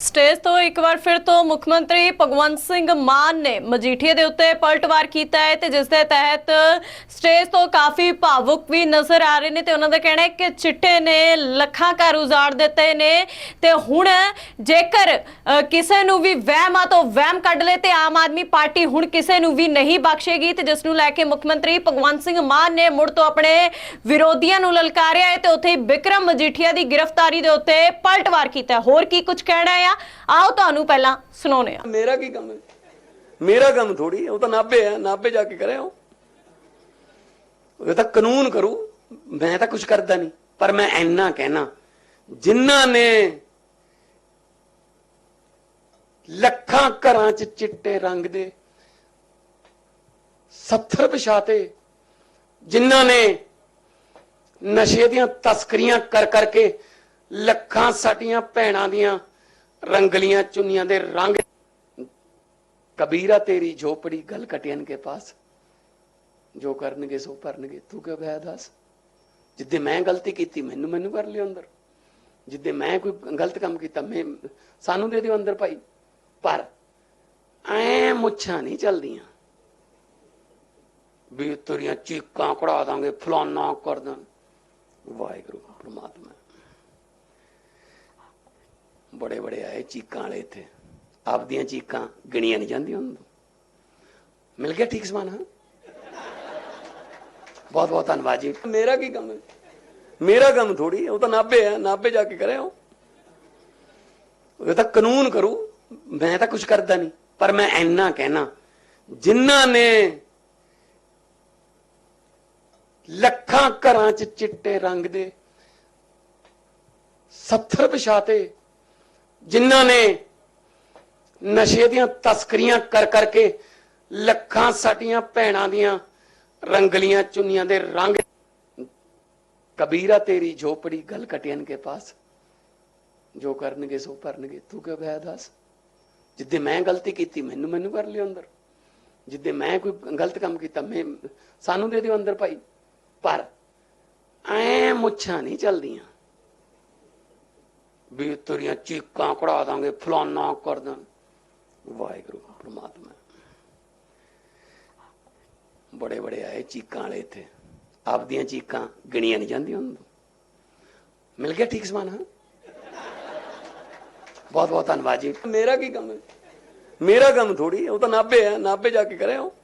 Stage ਤੋਂ ਇੱਕ ਵਾਰ ਫਿਰ ਤੋਂ ਮੁੱਖ ਮੰਤਰੀ ਭਗਵੰਤ ਸਿੰਘ ਮਾਨ ਨੇ ਮਜੀਠੀਏ ਦੇ ਉੱਤੇ ਪਲਟਵਾਰ ਕੀਤਾ ਹੈ ਤੇ ਜਿਸ ਦੇ ਤਹਿਤ ਸਟੇਜ ਤੋਂ ਕਾਫੀ ਭਾਵੁਕ ਵੀ ਨਜ਼ਰ ਆ ਰਹੇ ਨੇ ਤੇ ਉਹਨਾਂ ਦਾ ਕਹਿਣਾ ਹੈ ਕਿ ਚਿੱਟੇ ਨੇ ਲੱਖਾਂ ਘਰ ਉਜਾੜ ਦਿੱਤੇ ਨੇ ਤੇ ਹੁਣ ਜੇਕਰ ਕਿਸੇ ਨੂੰ ਵੀ ਵਹਿਮ ਆ ਤੋਂ ਵਹਿਮ ਕੱਢ ਲੇ ਤੇ ਆਮ ਆਦਮੀ ਪਾਰਟੀ ਹੁਣ ਕਿਸੇ ਨੂੰ ਵੀ ਨਹੀਂ ਬਖਸ਼ੇਗੀ ਤੇ ਜਿਸ ਨੂੰ ਲੈ ਕੇ ਮੁੱਖ ਮੰਤਰੀ ਭਗਵੰਤ ਸਿੰਘ ਮਾਨ ਨੇ ਮੁੜ ਤੋਂ ਆਪਣੇ ਵਿਰੋਧੀਆਂ ਨੂੰ ਲਲਕਾਰਿਆ ਹੈ ਤੇ ਉੱਥੇ ਹੀ ਬਿਕਰਮ ਮਜੀਠੀਆ ਦੀ ਗ੍ਰਿਫਤਾਰੀ ਦੇ ਉੱਤੇ ਪਲਟਵਾਰ ਕੀਤਾ ਹੋਰ ਕੀ ਕੁਝ ਕਹਿਣਾ ਹੈ? ਆਓ ਤੁਹਾਨੂੰ ਪਹਿਲਾਂ ਸੁਣਾਉਂਦੇ ਹਾਂ ਮੇਰਾ ਕੀ ਕੰਮ ਹੈ? ਮੇਰਾ ਕੰਮ ਥੋੜੀ ਉਹ ਤਾਂ ਨਾਭੇ ਹੈ, ਨਾਭੇ ਜਾ ਕੇ ਕਰਿਆ ਉਹ। ਤਾਂ ਕਾਨੂੰਨ ਕਰੂ, ਮੈਂ ਤਾਂ ਕੁਝ ਕਰਦਾ ਨਹੀਂ, ਪਰ ਮੈਂ ਇੰਨਾ ਕਹਿਣਾ, ਜਿਨ੍ਹਾਂ ਨੇ ਲੱਖਾਂ ਘਰਾਂ 'ਚ ਚਿੱਟੇ ਰੰਗ ਦੇ 70 ਪਛਾਤੇ ਜਿਨ੍ਹਾਂ ਨੇ ਨਸ਼ੇ ਦੀਆਂ ਤਸਕਰੀਆਂ ਕਰ ਕਰਕੇ ਲੱਖਾਂ ਸਾਡੀਆਂ ਭੈਣਾਂ ਦੀਆਂ ਰੰਗਲੀਆਂ ਚੁੰਨੀਆਂ ਦੇ ਰੰਗ। ਕਬੀਰਾ ਤੇਰੀ ਝੋਪੜੀ ਗਲ ਕਟਿਆਨ ਕੇ ਪਾਸ। ਜੋ ਕਰਨਗੇ ਸੋ ਭਰਨਗੇ। ਤੂੰ ਕਿਉਂ ਗਿਆ ਦੱਸ? ਜਿੱਦੇ ਮੈਂ ਗਲਤੀ ਕੀਤੀ, ਮੈਨੂੰ ਮੈਨੂੰ ਕਰ ਲਿਓ ਅੰਦਰ। ਜਿੱਦੇ ਮੈਂ ਕੋਈ ਗਲਤ ਕੰਮ ਕੀਤਾ, ਮੈਂ ਸਾਨੂੰ ਦੇ ਦਿਓ ਅੰਦਰ ਭਾਈ। ਪਰ ਐ ਮੁੱਛਾਂ ਨਹੀਂ ਚਲਦੀਆਂ। ਵੀ ਤੇਰੀਆਂ ਚੀਕਾਂ ਕਢਾ ਦਾਂਗੇ, ਫਲਾਨਾ ਕਰ ਦਾਂ। ਵਾਹਿਗੁਰੂ, ਪ੍ਰਮਾਤਮਾ। ਬੜੇ ਬੜੇ ਆਏ ਚੀਕਾਂ ਵਾਲੇ ਇੱਥੇ। ਆਪਦੀਆਂ ਚੀਕਾਂ ਗਿਣੀਆਂ ਨਹੀਂ ਜਾਂਦੀਆਂ ਉਹਨਾਂ ਨੂੰ। ਮਿਲ ਗਿਆ ਠੀਕ ਸਮਾਨ, ਹਾਂ? ਬਹੁਤ ਬਹੁਤ ਧੰਨਵਾਦ ਜੀ। ਮੇਰਾ ਕੀ ਕੰਮ ਹੈ? ਮੇਰਾ ਕੰਮ ਥੋੜੀ ਉਹ ਤਾਂ ਨਾਭੇ ਹੈ, ਨਾਭੇ ਜਾ ਕੇ ਕਰਿਆ ਉਹ। ਤਾਂ ਕਾਨੂੰਨ ਕਰੂ, ਮੈਂ ਤਾਂ ਕੁਝ ਕਰਦਾ ਨਹੀਂ, ਪਰ ਮੈਂ ਇੰਨਾ ਕਹਿਣਾ, ਜਿਨ੍ਹਾਂ ਨੇ ਲੱਖਾਂ ਘਰਾਂ 'ਚ ਚਿੱਟੇ ਰੰਗ ਦੇ 70 ਪਛਾਤੇ ਜਿਨ੍ਹਾਂ ਨੇ ਨਸ਼ੇ ਦੀਆਂ ਤਸਕਰੀਆਂ ਕਰ ਕਰਕੇ ਲੱਖਾਂ ਸਾਡੀਆਂ ਭੈਣਾਂ ਦੀਆਂ ਰੰਗਲੀਆਂ ਚੁੰਨੀਆਂ ਦੇ ਰੰਗ ਕਬੀਰਾ ਤੇਰੀ ਝੋਪੜੀ ਗਲ ਕਟਿਆਨ ਕੇ ਪਾਸ। ਜੋ ਕਰਨਗੇ ਸੋ ਭਰਨਗੇ। ਤੂੰ ਕਿਉਂ ਗਿਆ ਦੱਸ? ਜਿੱਦੇ ਮੈਂ ਗਲਤੀ ਕੀਤੀ, ਮੈਨੂੰ ਮੈਨੂੰ ਕਰ ਲਿਓ ਅੰਦਰ। ਜਿੱਦੇ ਮੈਂ ਕੋਈ ਗਲਤ ਕੰਮ ਕੀਤਾ, ਮੈਂ ਸਾਨੂੰ ਦੇ ਦਿਓ ਅੰਦਰ ਭਾਈ। ਪਰ ਐ ਮੁੱਛਾਂ ਨਹੀਂ ਚਲਦੀਆਂ। ਵੀ ਤੇਰੀਆਂ ਚੀਕਾਂ ਕਢਾ ਦਾਂਗੇ, ਫਲਾਨਾ ਕਰ ਦਾਂ। ਵਾਹਿਗੁਰੂ, ਪ੍ਰਮਾਤਮਾ। ਬੜੇ ਬੜੇ ਆਏ ਚੀਕਾਂ ਵਾਲੇ ਇੱਥੇ। ਆਪਦੀਆਂ ਚੀਕਾਂ ਗਿਣੀਆਂ ਨਹੀਂ ਜਾਂਦੀਆਂ ਉਹਨਾਂ ਮਿਲ ਗਿਆ ਠੀਕ ਸਮਾਨ, ਹਾਂ? ਬਹੁਤ ਬਹੁਤ ਧੰਨਵਾਦ ਜੀ। ਮੇਰਾ ਕੀ ਕੰਮ ਹੈ? ਮੇਰਾ ਕੰਮ ਥੋੜੀ ਉਹ ਤਾਂ ਨਾਭੇ ਹੈ, ਨਾਭੇ ਜਾ ਕੇ ਕਰਿਆ ਉਹ।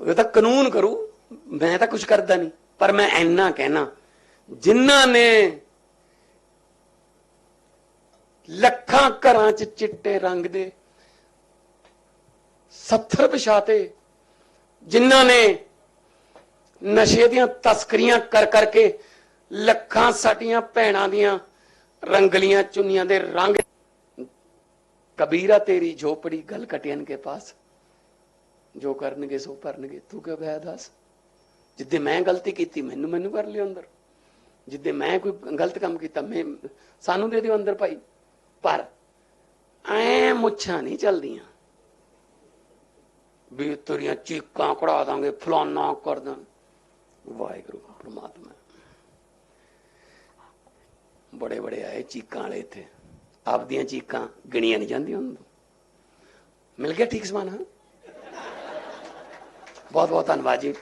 ਉਹ ਤਾਂ ਕਾਨੂੰਨ ਕਰੂ, ਮੈਂ ਤਾਂ ਕੁਝ ਕਰਦਾ ਨਹੀਂ, ਪਰ ਮੈਂ ਇੰਨਾ ਕਹਿਣਾ, ਜਿਨ੍ਹਾਂ ਨੇ ਲੱਖਾਂ ਘਰਾਂ 'ਚ ਚਿੱਟੇ ਰੰਗ ਦੇ 70 ਪਛਾਤੇ ਜਿਨ੍ਹਾਂ ਨੇ ਨਸ਼ੇ ਦੀਆਂ ਤਸਕਰੀਆਂ ਕਰ ਕਰਕੇ ਲੱਖਾਂ ਸਾਡੀਆਂ ਭੈਣਾਂ ਦੀਆਂ ਰੰਗਲੀਆਂ ਚੁੰਨੀਆਂ ਦੇ ਰੰਗ ਕਬੀਰਾ ਤੇਰੀ ਝੋਪੜੀ ਗਲ ਕਟਿਆਨ ਕੇ ਪਾਸ। ਜੋ ਕਰਨਗੇ ਸੋ ਭਰਨਗੇ। ਤੂੰ ਕਿਉਂ ਗਿਆ ਦੱਸ? ਜਿੱਦੇ ਮੈਂ ਗਲਤੀ ਕੀਤੀ, ਮੈਨੂੰ ਮੈਨੂੰ ਕਰ ਲਿਓ ਅੰਦਰ। ਜਿੱਦੇ ਮੈਂ ਕੋਈ ਗਲਤ ਕੰਮ ਕੀਤਾ, ਮੈਂ ਸਾਨੂੰ ਦੇ ਦਿਓ ਅੰਦਰ ਭਾਈ। ਪਰ ਐ ਮੁੱਛਾਂ ਨਹੀਂ ਚਲਦੀਆਂ। ਵੀ ਤੇਰੀਆਂ ਚੀਕਾਂ ਕਢਾ ਦਾਂਗੇ, ਫਲਾਨਾ ਕਰ ਦਾਂ ਵਾਹਿਗੁਰੂ, ਪ੍ਰਮਾਤਮਾ। ਬੜੇ ਬੜੇ ਆਏ ਚੀਕਾਂ ਵਾਲੇ ਇੱਥੇ। ਆਪਦੀਆਂ ਚੀਕਾਂ ਗਿਣੀਆਂ ਨਹੀਂ ਜਾਂਦੀਆਂ ਉਹਨਾਂ ਨੂੰ ਮਿਲ ਗਿਆ ਠੀਕ ਸਮਾਨ, ਹਾਂ? ਬਹੁਤ ਬਹੁਤ ਧੰਨਵਾਦ ਜੀ।